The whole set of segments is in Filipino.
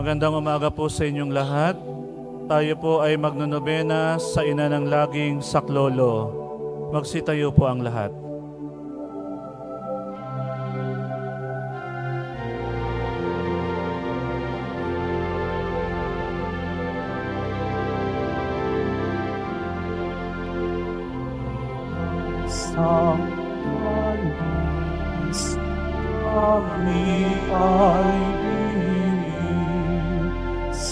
Magandang umaga po sa inyong lahat. Tayo po ay magnonobena sa ina ng laging saklolo. Magsitayo po ang lahat. panis kami ay hiling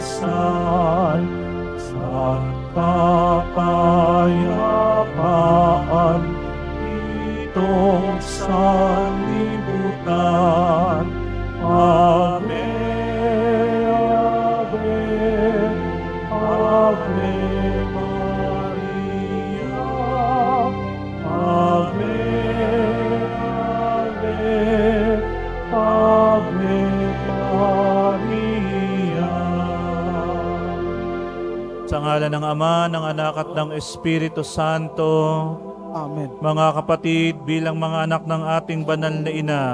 ipinagdarasal sa Espiritu Santo, Amen. mga kapatid, bilang mga anak ng ating banal na ina,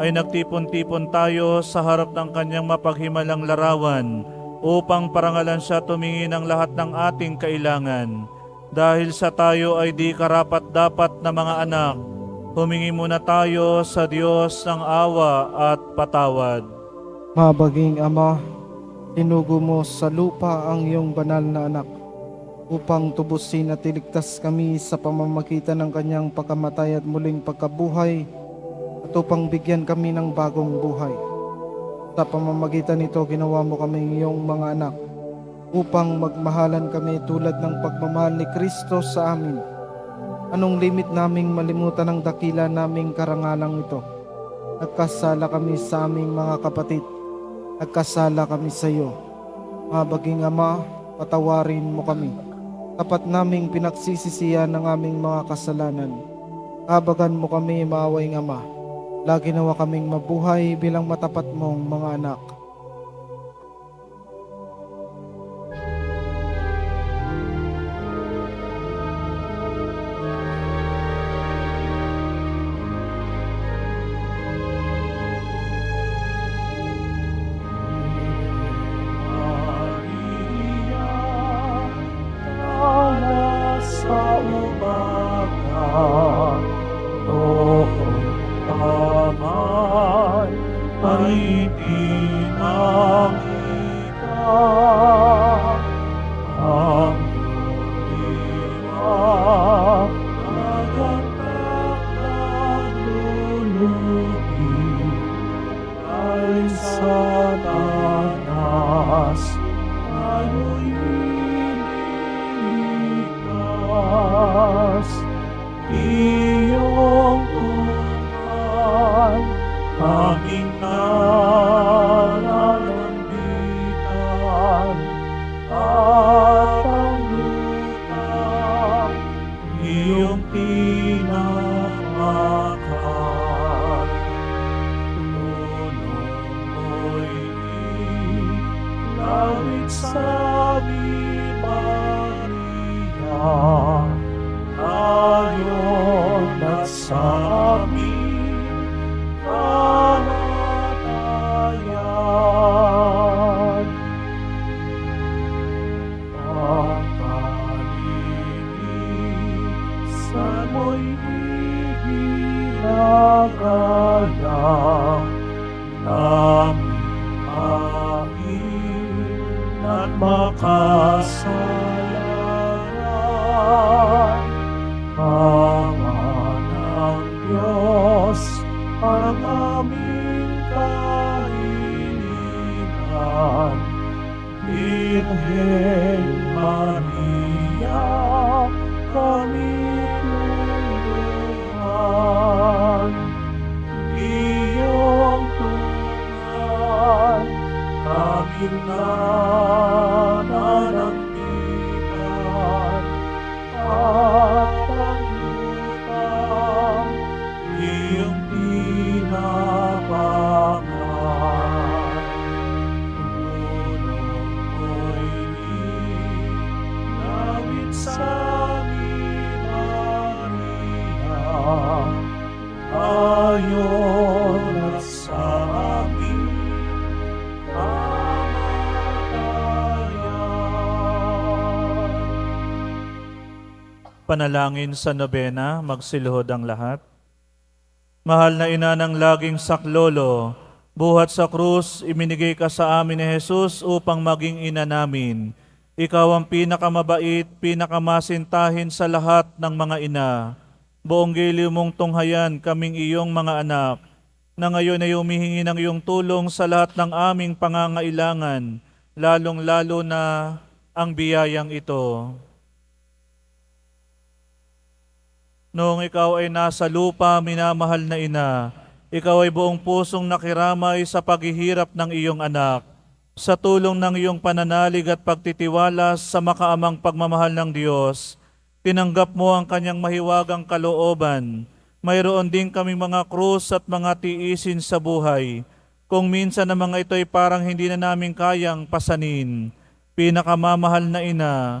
ay nagtipon-tipon tayo sa harap ng kanyang mapaghimalang larawan upang parangalan siya tumingin ng lahat ng ating kailangan. Dahil sa tayo ay di karapat-dapat na mga anak, humingi muna tayo sa Diyos ng awa at patawad. Mabaging Ama, tinugo mo sa lupa ang iyong banal na anak upang tubusin at iligtas kami sa pamamagitan ng kanyang pagkamatay at muling pagkabuhay at upang bigyan kami ng bagong buhay. Sa pamamagitan nito, ginawa mo kami iyong mga anak upang magmahalan kami tulad ng pagmamahal ni Kristo sa amin. Anong limit naming malimutan ang dakila naming karangalang ito? Nagkasala kami sa aming mga kapatid nagkasala kami sa iyo. Mabaging Ama, patawarin mo kami. Tapat naming pinagsisisiyan ng aming mga kasalanan. Kabagan mo kami, maaway Ama. Lagi nawa kaming mabuhay bilang matapat mong mga anak. Iyong Panalangin sa nobena, magsiluhod ang lahat. Mahal na ina ng laging saklolo, buhat sa krus, iminigay ka sa amin ni Jesus upang maging ina namin. Ikaw ang pinakamabait, pinakamasintahin sa lahat ng mga ina. Buong giliw mong tunghayan kaming iyong mga anak, na ngayon ay humihingi ng iyong tulong sa lahat ng aming pangangailangan, lalong-lalo na ang biyayang ito. Noong ikaw ay nasa lupa, minamahal na ina, ikaw ay buong pusong nakiramay sa paghihirap ng iyong anak. Sa tulong ng iyong pananalig at pagtitiwala sa makaamang pagmamahal ng Diyos, tinanggap mo ang kanyang mahiwagang kalooban. Mayroon din kaming mga krus at mga tiisin sa buhay. Kung minsan na mga ito ay parang hindi na namin kayang pasanin. Pinakamamahal na ina,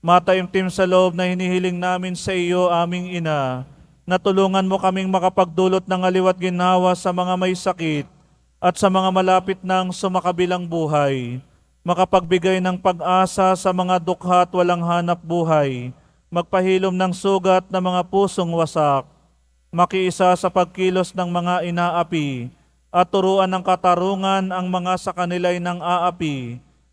Mataimtim sa loob na hinihiling namin sa iyo, aming ina, na tulungan mo kaming makapagdulot ng aliwat ginawa sa mga may sakit at sa mga malapit ng sumakabilang buhay, makapagbigay ng pag-asa sa mga dukha at walang hanap buhay, magpahilom ng sugat ng mga pusong wasak, makiisa sa pagkilos ng mga inaapi, at turuan ng katarungan ang mga sa kanila'y ng aapi,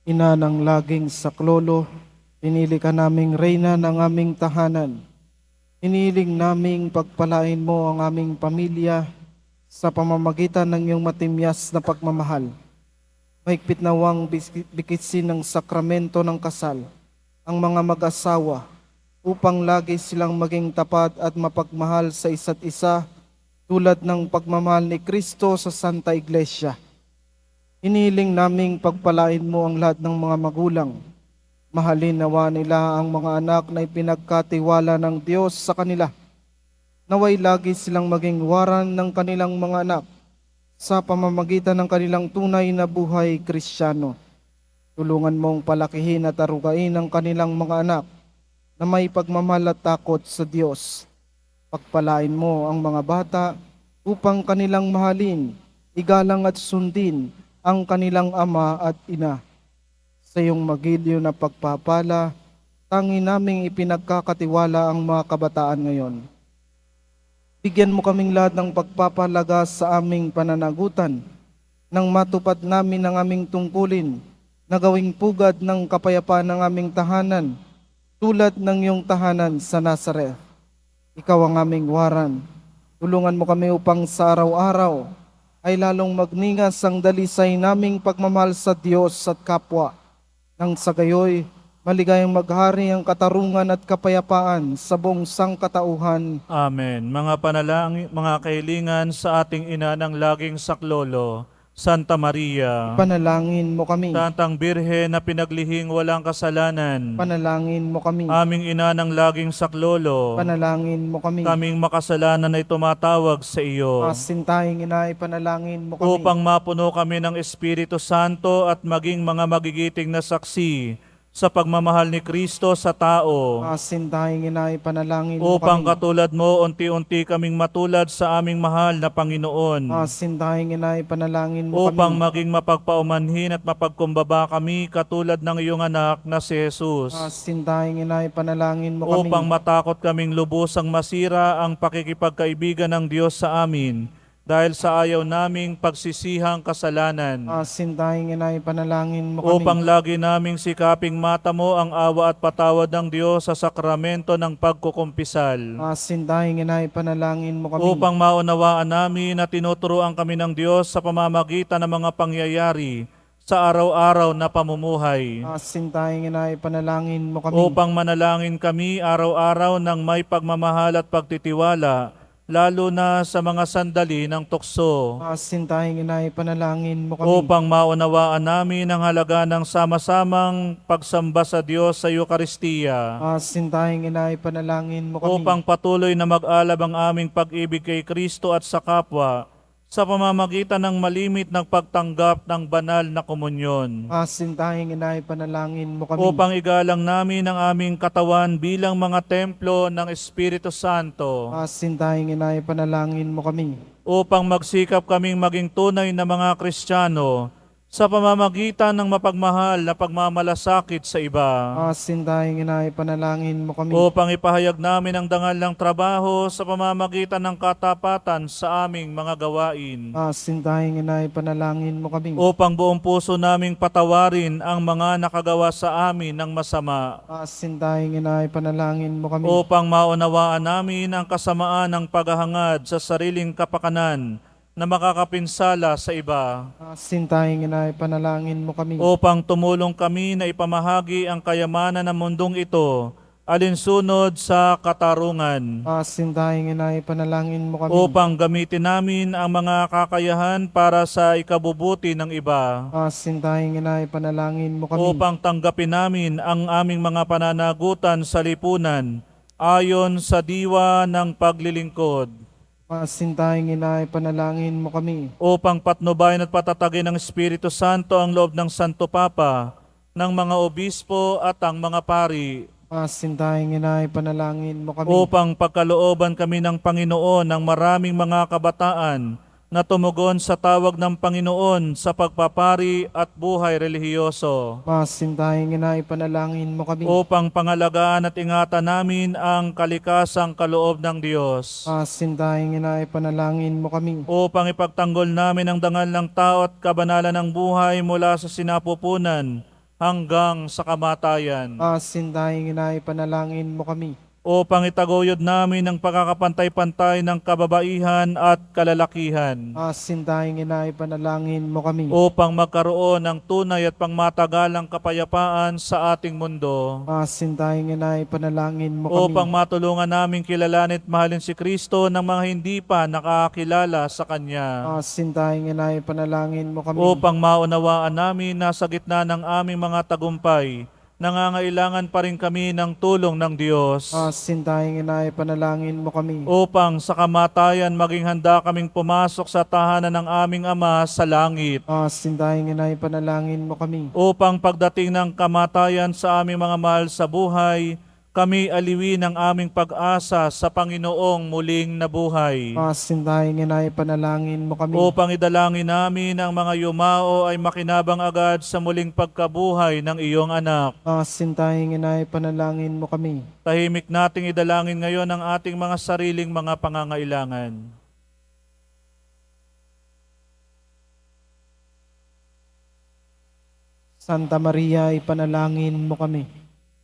Ina ng laging saklolo, pinili ka naming reyna ng aming tahanan. Iniling naming pagpalain mo ang aming pamilya sa pamamagitan ng iyong matimyas na pagmamahal. Mahigpit nawang bikitsin ng sakramento ng kasal ang mga mag-asawa upang lagi silang maging tapat at mapagmahal sa isa't isa tulad ng pagmamahal ni Kristo sa Santa Iglesia. Iniling naming pagpalain mo ang lahat ng mga magulang. Mahalin nawa nila ang mga anak na ipinagkatiwala ng Diyos sa kanila. Naway lagi silang maging waran ng kanilang mga anak sa pamamagitan ng kanilang tunay na buhay kristyano. Tulungan mong palakihin at arugain ang kanilang mga anak na may pagmamahal at takot sa Diyos. Pagpalain mo ang mga bata upang kanilang mahalin, igalang at sundin ang kanilang ama at ina. Sa iyong magiliw na pagpapala, tangi naming ipinagkakatiwala ang mga kabataan ngayon. Bigyan mo kaming lahat ng pagpapalaga sa aming pananagutan, nang matupad namin ang aming tungkulin, na gawing pugad ng kapayapaan ng aming tahanan, tulad ng iyong tahanan sa Nazareth. Ikaw ang aming waran. Tulungan mo kami upang sa araw-araw ay lalong magningas ang dalisay naming pagmamahal sa Diyos at kapwa. Nang sa gayoy, maligayang maghari ang katarungan at kapayapaan sa buong sangkatauhan. Amen. Mga panalangin, mga kahilingan sa ating ina ng laging saklolo, Santa Maria. Panalangin mo kami. Santang Birhen na pinaglihing walang kasalanan. Panalangin mo kami. Aming ina ng laging saklolo. Panalangin mo kami. Kaming makasalanan ay tumatawag sa iyo. Masintahing ina, ipanalangin mo kami. Upang mapuno kami ng Espiritu Santo at maging mga magigiting na saksi sa pagmamahal ni Kristo sa tao. Masintahing ina, ipanalangin mo Upang kami. katulad mo, unti-unti kaming matulad sa aming mahal na Panginoon. Masintahing ina, ipanalangin mo Upang kami. maging mapagpaumanhin at mapagkumbaba kami katulad ng iyong anak na si Jesus. Masintahing ina, ipanalangin mo kami. Upang matakot kaming lubusang masira ang pakikipagkaibigan ng Diyos sa amin dahil sa ayaw naming pagsisihang kasalanan. Masintahing ina, ipanalangin mo kami. Upang lagi naming sikaping mata mo ang awa at patawad ng Diyos sa sakramento ng pagkukumpisal. Masintahing ina, ipanalangin mo kami. Upang maunawaan namin na tinuturoan kami ng Diyos sa pamamagitan ng mga pangyayari sa araw-araw na pamumuhay. Masintahing ina, ipanalangin mo kami. Upang manalangin kami araw-araw ng may pagmamahal at pagtitiwala, lalo na sa mga sandali ng tukso. Masintahing ina, ipanalangin mo kami. Upang maunawaan namin ang halaga ng sama-samang pagsamba sa Diyos sa Eukaristiya. Masintahing ina, ipanalangin mo kami. upang patuloy na mag-alab ang aming pag-ibig kay Kristo at sa kapwa sa pamamagitan ng malimit ng pagtanggap ng banal na komunyon. Masintahing ina, ipanalangin mo kami. Upang igalang namin ang aming katawan bilang mga templo ng Espiritu Santo. Masintahing ina, ipanalangin mo kami. Upang magsikap kaming maging tunay na mga Kristiyano sa pamamagitan ng mapagmahal na pagmamalasakit sa iba. Masintahing ina, ipanalangin mo kami. upang ipahayag namin ang dangal ng trabaho sa pamamagitan ng katapatan sa aming mga gawain. Masintahing ina, ipanalangin mo kami. Upang buong puso naming patawarin ang mga nakagawa sa amin ng masama. Masintahing ina, ipanalangin mo kami. Upang maunawaan namin ang kasamaan ng paghahangad sa sariling kapakanan na makakapinsala sa iba. Masintahing ina, ipanalangin mo kami. Upang tumulong kami na ipamahagi ang kayamanan ng mundong ito alinsunod sa katarungan. Masintahing ina, ipanalangin mo kami. upang gamitin namin ang mga kakayahan para sa ikabubuti ng iba. Masintahing ina, ipanalangin mo kami. Upang tanggapin namin ang aming mga pananagutan sa lipunan ayon sa diwa ng paglilingkod. Masintahing ina, ipanalangin mo kami. Upang patnubayan at patatagin ng Espiritu Santo ang loob ng Santo Papa, ng mga obispo at ang mga pari, Masintahing ina, ipanalangin mo kami. upang pagkalooban kami ng Panginoon ng maraming mga kabataan na tumugon sa tawag ng Panginoon sa pagpapari at buhay relihiyoso Masintahing ina, ipanalangin mo kami. upang pangalagaan at ingatan namin ang kalikasang kaloob ng Diyos Masintahing ina, ipanalangin mo kami. upang ipagtanggol namin ang dangal ng tao at kabanalan ng buhay mula sa sinapupunan hanggang sa kamatayan Masintahing ina, ipanalangin mo kami. Upang itaguyod namin ang pagkakapantay-pantay ng kababaihan at kalalakihan Masintahing ina, ipanalangin mo kami. upang magkaroon ng tunay at pangmatagalang kapayapaan sa ating mundo Masintahing ina, ipanalangin mo kami. upang matulungan namin kilalanin at mahalin si Kristo ng mga hindi pa nakakilala sa Kanya Masintahing ina, ipanalangin mo kami. upang maunawaan namin na sa gitna ng aming mga tagumpay nangangailangan pa rin kami ng tulong ng Diyos Masintahing ina, ipanalangin mo kami. upang sa kamatayan maging handa kaming pumasok sa tahanan ng aming Ama sa langit Masintahing ina, ipanalangin mo kami. upang pagdating ng kamatayan sa aming mga mahal sa buhay, kami aliwin ang aming pag-asa sa Panginoong muling nabuhay. Masintahing ina, ipanalangin mo kami. Upang idalangin namin ang mga yumao ay makinabang agad sa muling pagkabuhay ng iyong anak. Masintahing ina, ipanalangin mo kami. Tahimik nating idalangin ngayon ang ating mga sariling mga pangangailangan. Santa Maria, ipanalangin mo kami.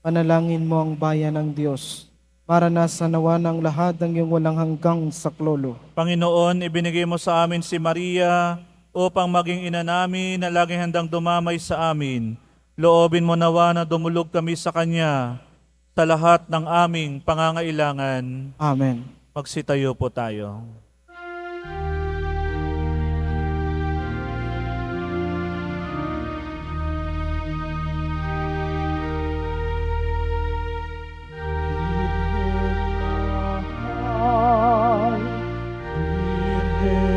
Panalangin mo ang bayan ng Diyos. maranasan nawa ng lahat ng iyong walang hanggang saklolo. Panginoon, ibinigay mo sa amin si Maria upang maging ina namin na laging handang dumamay sa amin. Loobin mo nawa na dumulog kami sa Kanya sa lahat ng aming pangangailangan. Amen. Magsitayo po tayo. Birhen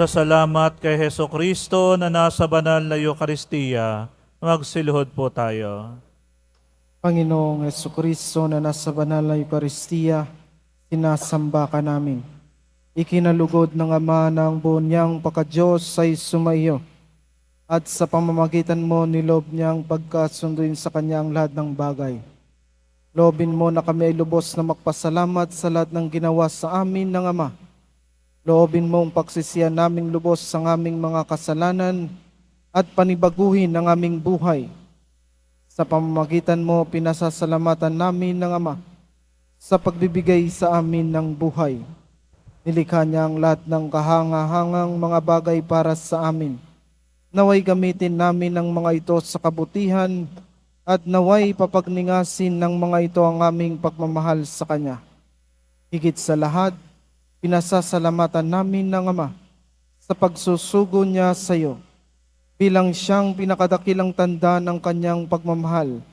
Pasasalamat kay Heso Kristo na nasa banal na Eukaristiya. Magsiluhod po tayo. Panginoong Yesu Kristo na nasa banal na Eucharistia, sinasamba ka namin. Ikinalugod ng Ama ng buong niyang pagkadyos ay sumaiyo at sa pamamagitan mo nilob niyang pagkasunduin sa kanya ang lahat ng bagay. Lobin mo na kami ay lubos na magpasalamat sa lahat ng ginawa sa amin ng Ama. Loobin mo ang pagsisiyan naming lubos sa aming mga kasalanan at panibaguhin ang aming buhay. Sa pamamagitan mo, pinasasalamatan namin ng Ama sa pagbibigay sa amin ng buhay. Nilikha niya ang lahat ng kahangahangang mga bagay para sa amin. Naway gamitin namin ang mga ito sa kabutihan at naway papagningasin ng mga ito ang aming pagmamahal sa Kanya. Higit sa lahat, pinasasalamatan namin ng Ama sa pagsusugo niya sa iyo bilang siyang pinakadakilang tanda ng kanyang pagmamahal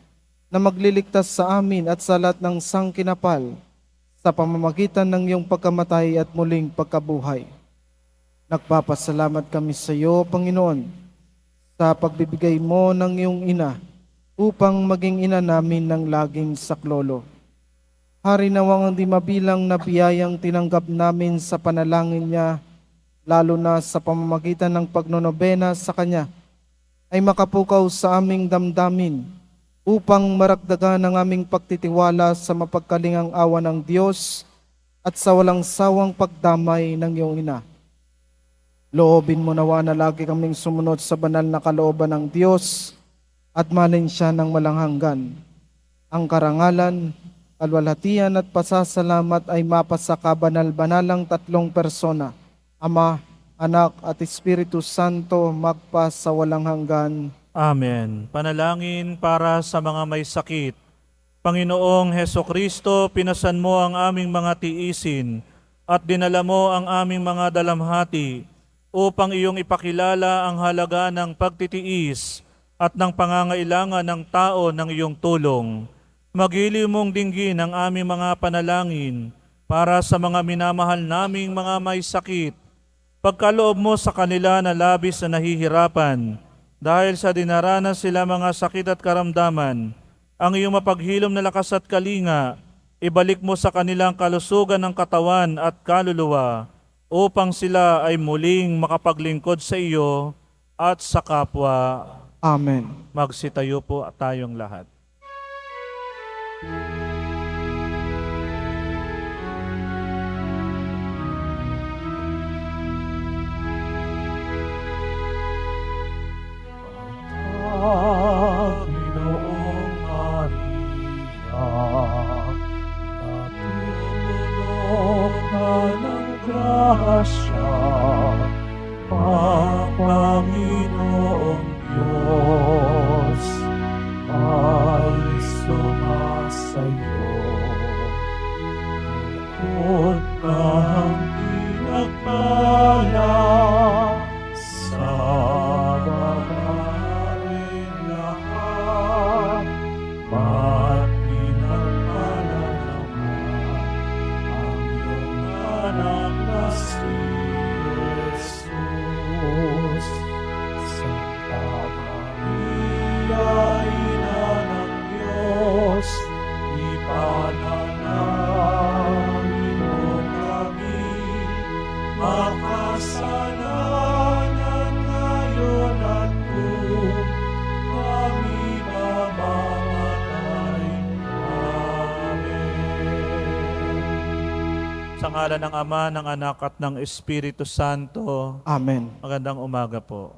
na magliligtas sa amin at sa lahat ng sangkinapal sa pamamagitan ng iyong pagkamatay at muling pagkabuhay. Nagpapasalamat kami sa iyo, Panginoon, sa pagbibigay mo ng iyong ina upang maging ina namin ng laging saklolo. Hari nawang di mabilang na biyayang tinanggap namin sa panalangin niya, lalo na sa pamamagitan ng pagnonobena sa Kanya, ay makapukaw sa aming damdamin upang maragdagan ang aming pagtitiwala sa mapagkalingang awa ng Diyos at sa walang sawang pagdamay ng iyong ina. Loobin mo nawa na lagi kaming sumunod sa banal na kalooban ng Diyos at malin siya ng walang. Ang karangalan, kalwalhatian at pasasalamat ay mapasa kabanal-banalang tatlong persona, Ama, Anak at Espiritu Santo, magpa sa walang hanggan. Amen. Panalangin para sa mga may sakit. Panginoong Heso Kristo, pinasan mo ang aming mga tiisin at dinala mo ang aming mga dalamhati upang iyong ipakilala ang halaga ng pagtitiis at ng pangangailangan ng tao ng iyong tulong. Magiliw mong dinggin ang aming mga panalangin para sa mga minamahal naming mga may sakit. Pagkaloob mo sa kanila na labis na nahihirapan, dahil sa dinaranas sila mga sakit at karamdaman, ang iyong mapaghilom na lakas at kalinga, ibalik mo sa kanilang kalusugan ng katawan at kaluluwa, upang sila ay muling makapaglingkod sa iyo at sa kapwa. Amen. Magsitayo po tayong lahat. Ng Ama, ng Anak at ng Espiritu Santo, Amen. magandang umaga po.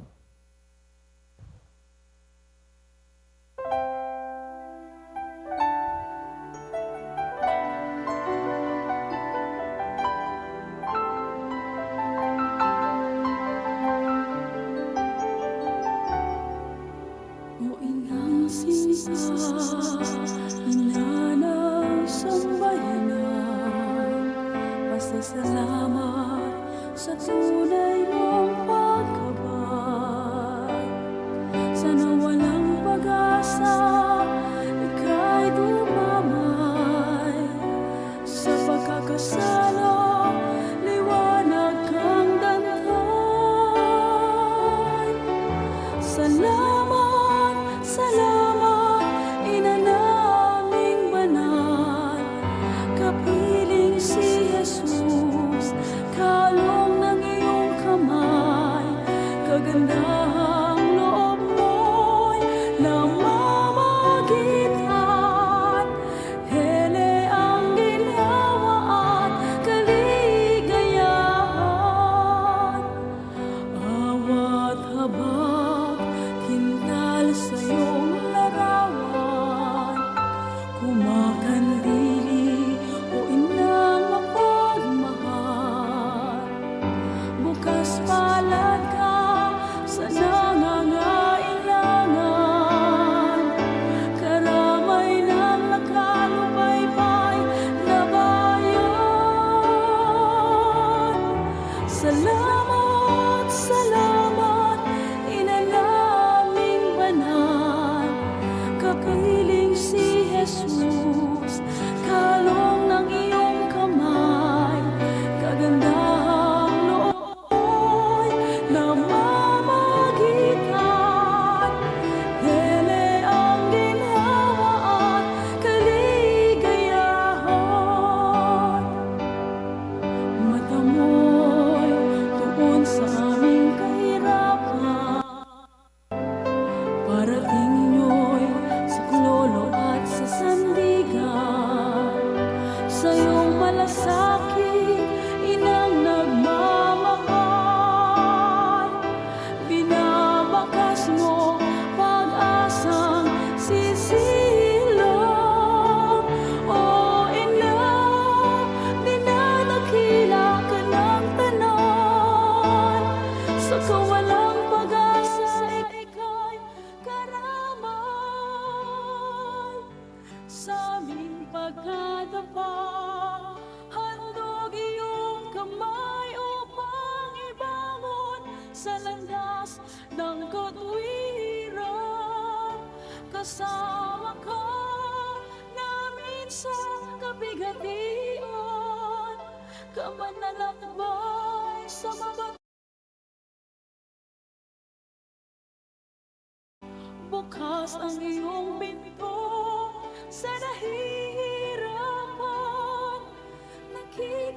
Salamat, salamat, ina naming banal Kapiling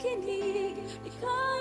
Nakikinig, ika'y na